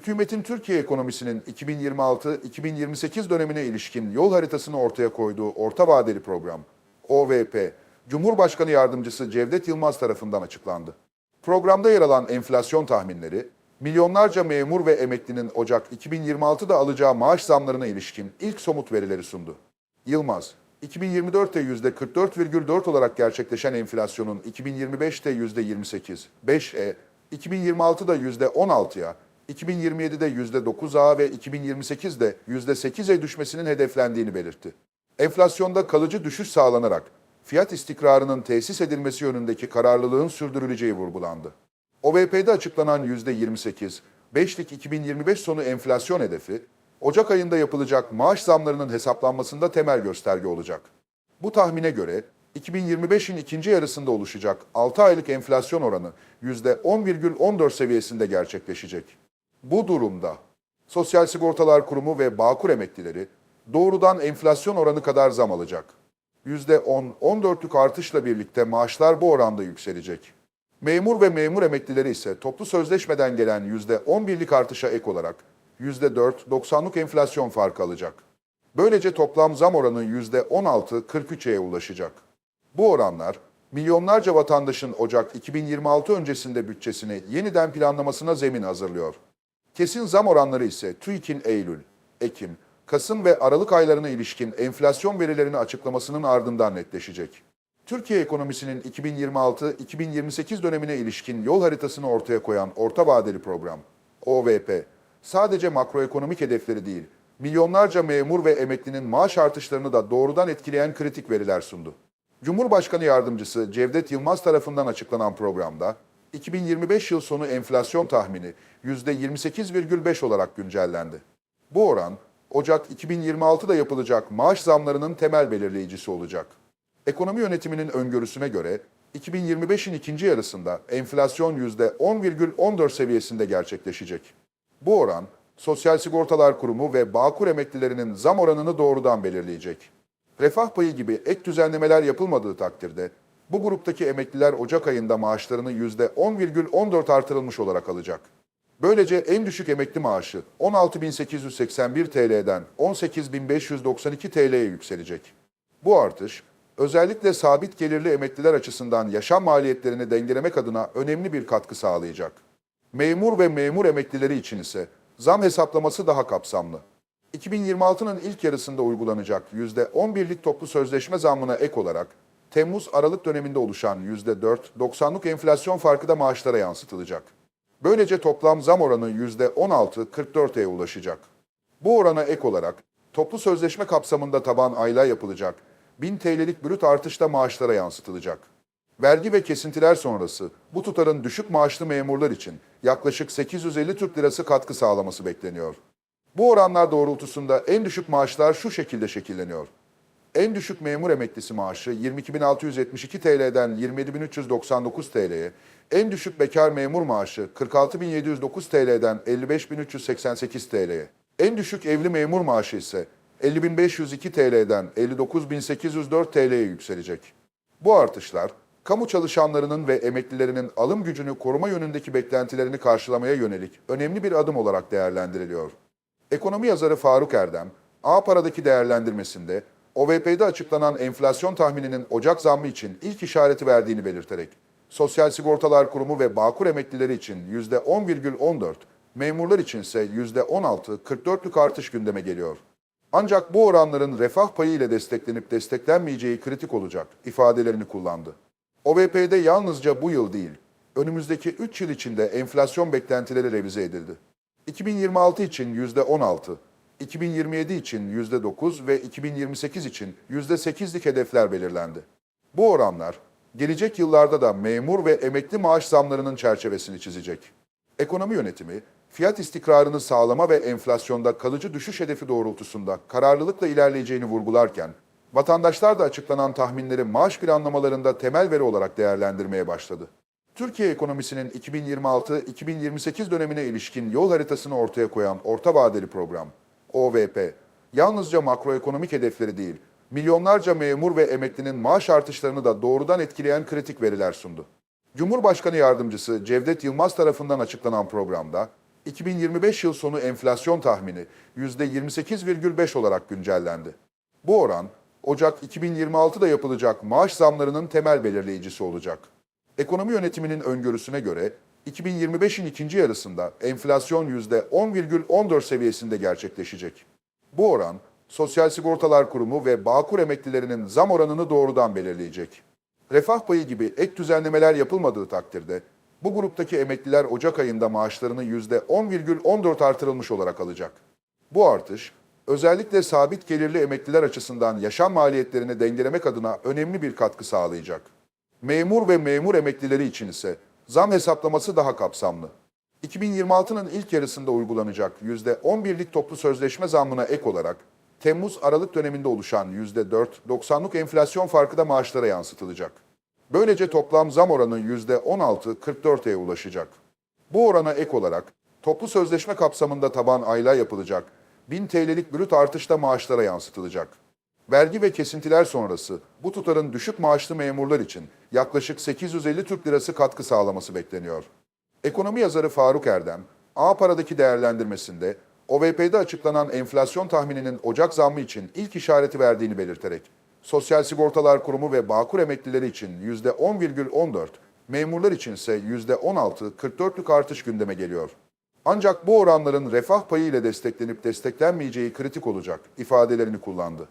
hükümetin Türkiye ekonomisinin 2026-2028 dönemine ilişkin yol haritasını ortaya koyduğu orta vadeli program, OVP, Cumhurbaşkanı Yardımcısı Cevdet Yılmaz tarafından açıklandı. Programda yer alan enflasyon tahminleri, milyonlarca memur ve emeklinin Ocak 2026'da alacağı maaş zamlarına ilişkin ilk somut verileri sundu. Yılmaz, 2024'te %44,4 olarak gerçekleşen enflasyonun 2025'te %28, 5'e, 2026'da %16'ya, 2027'de %9'a ve 2028'de %8'e düşmesinin hedeflendiğini belirtti. Enflasyonda kalıcı düşüş sağlanarak fiyat istikrarının tesis edilmesi yönündeki kararlılığın sürdürüleceği vurgulandı. OVP'de açıklanan %28, 5'lik 2025 sonu enflasyon hedefi, Ocak ayında yapılacak maaş zamlarının hesaplanmasında temel gösterge olacak. Bu tahmine göre 2025'in ikinci yarısında oluşacak 6 aylık enflasyon oranı %10,14 seviyesinde gerçekleşecek. Bu durumda Sosyal Sigortalar Kurumu ve Bağkur emeklileri doğrudan enflasyon oranı kadar zam alacak. %10-14'lük artışla birlikte maaşlar bu oranda yükselecek. Memur ve memur emeklileri ise toplu sözleşmeden gelen %11'lik artışa ek olarak %4-90'lık enflasyon farkı alacak. Böylece toplam zam oranı %16-43'e ulaşacak. Bu oranlar milyonlarca vatandaşın Ocak 2026 öncesinde bütçesini yeniden planlamasına zemin hazırlıyor. Kesin zam oranları ise TÜİK'in Eylül, Ekim, Kasım ve Aralık aylarına ilişkin enflasyon verilerini açıklamasının ardından netleşecek. Türkiye ekonomisinin 2026-2028 dönemine ilişkin yol haritasını ortaya koyan orta vadeli program, OVP, sadece makroekonomik hedefleri değil, milyonlarca memur ve emeklinin maaş artışlarını da doğrudan etkileyen kritik veriler sundu. Cumhurbaşkanı Yardımcısı Cevdet Yılmaz tarafından açıklanan programda, 2025 yıl sonu enflasyon tahmini %28,5 olarak güncellendi. Bu oran, Ocak 2026'da yapılacak maaş zamlarının temel belirleyicisi olacak. Ekonomi yönetiminin öngörüsüne göre 2025'in ikinci yarısında enflasyon %10,14 seviyesinde gerçekleşecek. Bu oran, Sosyal Sigortalar Kurumu ve Bağkur emeklilerinin zam oranını doğrudan belirleyecek. Refah payı gibi ek düzenlemeler yapılmadığı takdirde bu gruptaki emekliler Ocak ayında maaşlarını %10,14 artırılmış olarak alacak. Böylece en düşük emekli maaşı 16.881 TL'den 18.592 TL'ye yükselecek. Bu artış, özellikle sabit gelirli emekliler açısından yaşam maliyetlerini dengelemek adına önemli bir katkı sağlayacak. Memur ve memur emeklileri için ise zam hesaplaması daha kapsamlı. 2026'nın ilk yarısında uygulanacak %11'lik toplu sözleşme zammına ek olarak Temmuz-Aralık döneminde oluşan %4-90'lık enflasyon farkı da maaşlara yansıtılacak. Böylece toplam zam oranı %16-44'e ulaşacak. Bu orana ek olarak toplu sözleşme kapsamında taban aylığa yapılacak 1000 TL'lik brüt artış da maaşlara yansıtılacak. Vergi ve kesintiler sonrası bu tutarın düşük maaşlı memurlar için yaklaşık 850 Türk Lirası katkı sağlaması bekleniyor. Bu oranlar doğrultusunda en düşük maaşlar şu şekilde şekilleniyor. En düşük memur emeklisi maaşı 22.672 TL'den 27.399 TL'ye, en düşük bekar memur maaşı 46.709 TL'den 55.388 TL'ye, en düşük evli memur maaşı ise 50.502 TL'den 59.804 TL'ye yükselecek. Bu artışlar, kamu çalışanlarının ve emeklilerinin alım gücünü koruma yönündeki beklentilerini karşılamaya yönelik önemli bir adım olarak değerlendiriliyor. Ekonomi yazarı Faruk Erdem, A paradaki değerlendirmesinde OVP'de açıklanan enflasyon tahmininin Ocak zammı için ilk işareti verdiğini belirterek, Sosyal Sigortalar Kurumu ve Bağkur emeklileri için %10,14, memurlar için ise %16-44'lük artış gündeme geliyor. Ancak bu oranların refah payı ile desteklenip desteklenmeyeceği kritik olacak ifadelerini kullandı. OVP'de yalnızca bu yıl değil, önümüzdeki 3 yıl içinde enflasyon beklentileri revize edildi. 2026 için %16, 2027 için %9 ve 2028 için %8'lik hedefler belirlendi. Bu oranlar gelecek yıllarda da memur ve emekli maaş zamlarının çerçevesini çizecek. Ekonomi yönetimi, fiyat istikrarını sağlama ve enflasyonda kalıcı düşüş hedefi doğrultusunda kararlılıkla ilerleyeceğini vurgularken, vatandaşlar da açıklanan tahminleri maaş planlamalarında temel veri olarak değerlendirmeye başladı. Türkiye ekonomisinin 2026-2028 dönemine ilişkin yol haritasını ortaya koyan orta vadeli program, OVP, yalnızca makroekonomik hedefleri değil, milyonlarca memur ve emeklinin maaş artışlarını da doğrudan etkileyen kritik veriler sundu. Cumhurbaşkanı Yardımcısı Cevdet Yılmaz tarafından açıklanan programda, 2025 yıl sonu enflasyon tahmini %28,5 olarak güncellendi. Bu oran, Ocak 2026'da yapılacak maaş zamlarının temel belirleyicisi olacak. Ekonomi yönetiminin öngörüsüne göre 2025'in ikinci yarısında enflasyon %10,14 seviyesinde gerçekleşecek. Bu oran, Sosyal Sigortalar Kurumu ve Bağkur emeklilerinin zam oranını doğrudan belirleyecek. Refah payı gibi ek düzenlemeler yapılmadığı takdirde bu gruptaki emekliler Ocak ayında maaşlarını %10,14 artırılmış olarak alacak. Bu artış, özellikle sabit gelirli emekliler açısından yaşam maliyetlerini dengelemek adına önemli bir katkı sağlayacak. Memur ve memur emeklileri için ise zam hesaplaması daha kapsamlı. 2026'nın ilk yarısında uygulanacak %11'lik toplu sözleşme zammına ek olarak Temmuz-Aralık döneminde oluşan %4-90'lık enflasyon farkı da maaşlara yansıtılacak. Böylece toplam zam oranı %16-44'e ulaşacak. Bu orana ek olarak toplu sözleşme kapsamında taban aylığa yapılacak 1000 TL'lik brüt artış da maaşlara yansıtılacak. Vergi ve kesintiler sonrası bu tutarın düşük maaşlı memurlar için yaklaşık 850 Türk Lirası katkı sağlaması bekleniyor. Ekonomi yazarı Faruk Erdem, A paradaki değerlendirmesinde OVP'de açıklanan enflasyon tahmininin Ocak zammı için ilk işareti verdiğini belirterek, Sosyal Sigortalar Kurumu ve Bağkur emeklileri için %10,14, memurlar içinse %16-44'lük artış gündeme geliyor. Ancak bu oranların refah payı ile desteklenip desteklenmeyeceği kritik olacak ifadelerini kullandı.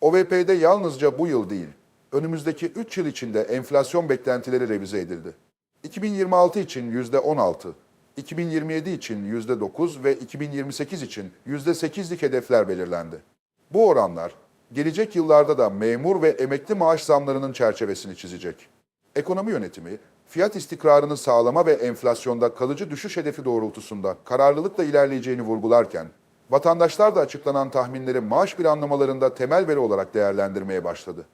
OVP'de yalnızca bu yıl değil, önümüzdeki 3 yıl içinde enflasyon beklentileri revize edildi. 2026 için %16, 2027 için %9 ve 2028 için %8'lik hedefler belirlendi. Bu oranlar, gelecek yıllarda da memur ve emekli maaş zamlarının çerçevesini çizecek. Ekonomi yönetimi, fiyat istikrarını sağlama ve enflasyonda kalıcı düşüş hedefi doğrultusunda kararlılıkla ilerleyeceğini vurgularken, vatandaşlar da açıklanan tahminleri maaş planlamalarında temel veri olarak değerlendirmeye başladı.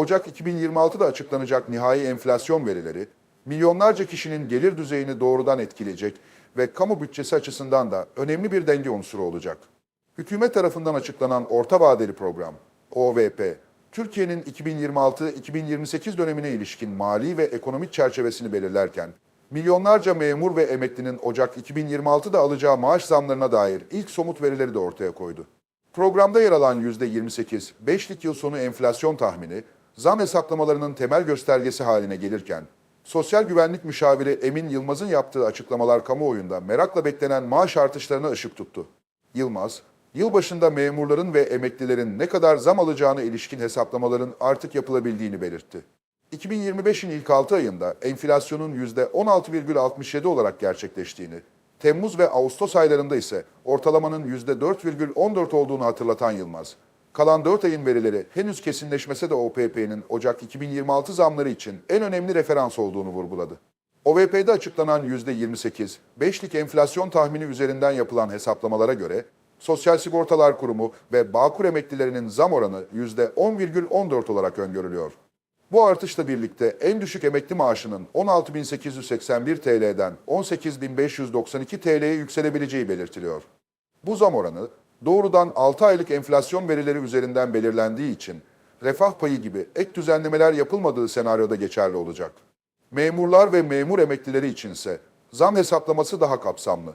Ocak 2026'da açıklanacak nihai enflasyon verileri, milyonlarca kişinin gelir düzeyini doğrudan etkileyecek ve kamu bütçesi açısından da önemli bir denge unsuru olacak. Hükümet tarafından açıklanan orta vadeli program, OVP, Türkiye'nin 2026-2028 dönemine ilişkin mali ve ekonomik çerçevesini belirlerken, milyonlarca memur ve emeklinin Ocak 2026'da alacağı maaş zamlarına dair ilk somut verileri de ortaya koydu. Programda yer alan %28, 5'lik yıl sonu enflasyon tahmini, zam hesaplamalarının temel göstergesi haline gelirken, Sosyal Güvenlik Müşaviri Emin Yılmaz'ın yaptığı açıklamalar kamuoyunda merakla beklenen maaş artışlarına ışık tuttu. Yılmaz, yılbaşında memurların ve emeklilerin ne kadar zam alacağına ilişkin hesaplamaların artık yapılabildiğini belirtti. 2025'in ilk 6 ayında enflasyonun %16,67 olarak gerçekleştiğini, Temmuz ve Ağustos aylarında ise ortalamanın %4,14 olduğunu hatırlatan Yılmaz, kalan 4 ayın verileri henüz kesinleşmese de OPP'nin Ocak 2026 zamları için en önemli referans olduğunu vurguladı. OVP'de açıklanan %28, 5'lik enflasyon tahmini üzerinden yapılan hesaplamalara göre, Sosyal Sigortalar Kurumu ve Bağkur emeklilerinin zam oranı %10,14 olarak öngörülüyor. Bu artışla birlikte en düşük emekli maaşının 16.881 TL'den 18.592 TL'ye yükselebileceği belirtiliyor. Bu zam oranı doğrudan 6 aylık enflasyon verileri üzerinden belirlendiği için refah payı gibi ek düzenlemeler yapılmadığı senaryoda geçerli olacak. Memurlar ve memur emeklileri içinse zam hesaplaması daha kapsamlı.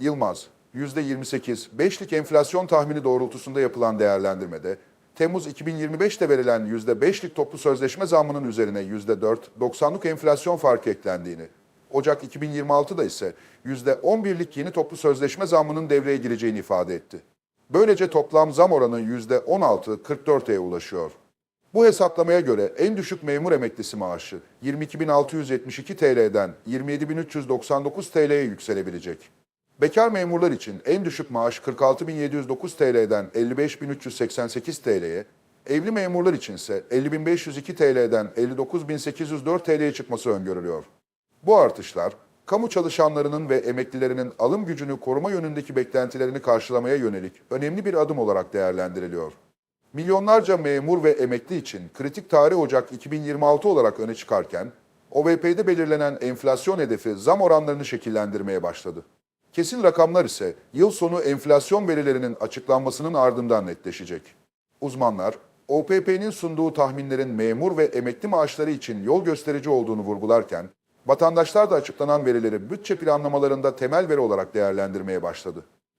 Yılmaz, %28, 5'lik enflasyon tahmini doğrultusunda yapılan değerlendirmede, Temmuz 2025'te verilen %5'lik toplu sözleşme zammının üzerine %4, 90'lık enflasyon farkı eklendiğini, Ocak 2026'da ise %11'lik yeni toplu sözleşme zammının devreye gireceğini ifade etti. Böylece toplam zam oranı %16-44'e ulaşıyor. Bu hesaplamaya göre en düşük memur emeklisi maaşı 22.672 TL'den 27.399 TL'ye yükselebilecek. Bekar memurlar için en düşük maaş 46.709 TL'den 55.388 TL'ye, evli memurlar içinse 50.502 TL'den 59.804 TL'ye çıkması öngörülüyor. Bu artışlar, kamu çalışanlarının ve emeklilerinin alım gücünü koruma yönündeki beklentilerini karşılamaya yönelik önemli bir adım olarak değerlendiriliyor. Milyonlarca memur ve emekli için kritik tarih Ocak 2026 olarak öne çıkarken, OVP'de belirlenen enflasyon hedefi zam oranlarını şekillendirmeye başladı. Kesin rakamlar ise yıl sonu enflasyon verilerinin açıklanmasının ardından netleşecek. Uzmanlar, OPP'nin sunduğu tahminlerin memur ve emekli maaşları için yol gösterici olduğunu vurgularken, Vatandaşlar da açıklanan verileri bütçe planlamalarında temel veri olarak değerlendirmeye başladı.